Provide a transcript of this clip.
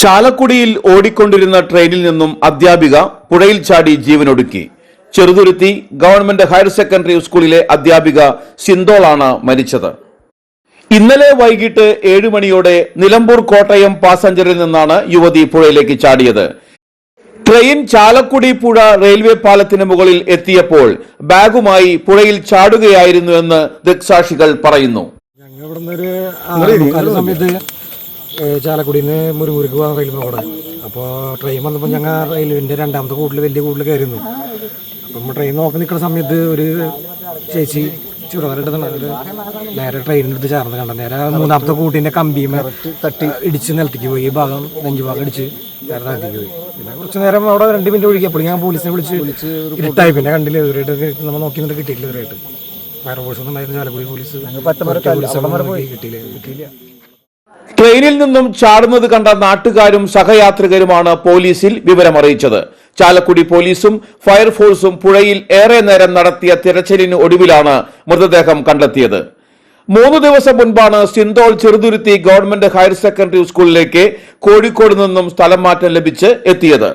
ചാലക്കുടിയിൽ ഓടിക്കൊണ്ടിരുന്ന ട്രെയിനിൽ നിന്നും അധ്യാപിക പുഴയിൽ ചാടി ജീവനൊടുക്കി. ചെറുതുരുത്തി ഗവൺമെന്റ് ഹയർ സെക്കൻഡറി സ്കൂളിലെ അധ്യാപിക സിന്തോളാണ് മരിച്ചത്. ഇന്നലെ വൈകിട്ട് ഏഴ് മണിയോടെ നിലമ്പൂർ കോട്ടയം പാസഞ്ചറിൽ നിന്നാണ് യുവതി പുഴയിലേക്ക് ചാടിയത്. ട്രെയിൻ ചാലക്കുടി പുഴ റെയിൽവേ പാലത്തിന് മുകളിൽ എത്തിയപ്പോൾ ബാഗുമായി പുഴയിൽ ചാടുകയായിരുന്നുവെന്ന് ദൃക്സാക്ഷികൾ പറയുന്നു. ചാലക്കുടിയിൽ നിന്ന് മുരുമുരുക്ക് പോകാൻ റെയിൽവേ പോകണം അപ്പോൾ ട്രെയിൻ വന്നപ്പോൾ ഞങ്ങൾ റെയിൽവേന്റെ രണ്ടാമത്തെ കൂട്ടിൽ വലിയ കൂട്ടിൽ കയറുന്നു അപ്പം നമ്മൾ ട്രെയിൻ നോക്കി നിൽക്കുന്ന സമയത്ത് ഒരു ചേച്ചി ഒരു നേരെ ട്രെയിനെടുത്ത് ചേർന്ന് കണ്ട. നേരെ മൂന്നാമത്തെ കൂട്ടിന്റെ കമ്പിയും തട്ടി ഇടിച്ച് നിലത്തേക്ക് പോയി. ഈ ഭാഗം നെഞ്ചു ഭാഗം ഇടിച്ച് നേരെ നിലത്തേക്ക് പോയി. പിന്നെ കുറച്ച് നേരം അവിടെ രണ്ട് മിനിറ്റ് ഒഴുകിയപ്പോൾ ഞാൻ പോലീസിനെ വിളിച്ച് ഇട്ടായി പിന്നെ കണ്ടില്ല ഇവരായിട്ട് നമ്മൾ നോക്കി നിന്നിട്ട് കിട്ടിയില്ല ഇവരായിട്ട്. ഫയർഫോഴ്സ് ഒന്നും ഉണ്ടായിരുന്നു ചാലക്കുടി പോലീസ് പോലീസ് കിട്ടിയില്ല. കിട്ടിയില്ല. ട്രെയിനിൽ നിന്നും ചാടുന്നത് കണ്ട നാട്ടുകാരും സഹയാത്രികരുമാണ് പോലീസിൽ വിവരമറിയിച്ചത്. ചാലക്കുടി പോലീസും ഫയർഫോഴ്സും പുഴയിൽ ഏറെ നേരം നടത്തിയ തിരച്ചിലിന് ഒടുവിലാണ് മൃതദേഹം കണ്ടെത്തിയത്. മൂന്ന് ദിവസം മുൻപാണ് സിന്തോൾ ചെറുതുരുത്തി ഗവൺമെന്റ് ഹയർ സെക്കൻഡറി സ്കൂളിലേക്ക് കോഴിക്കോട് നിന്നും സ്ഥലം മാറ്റം ലഭിച്ച് എത്തിയത്.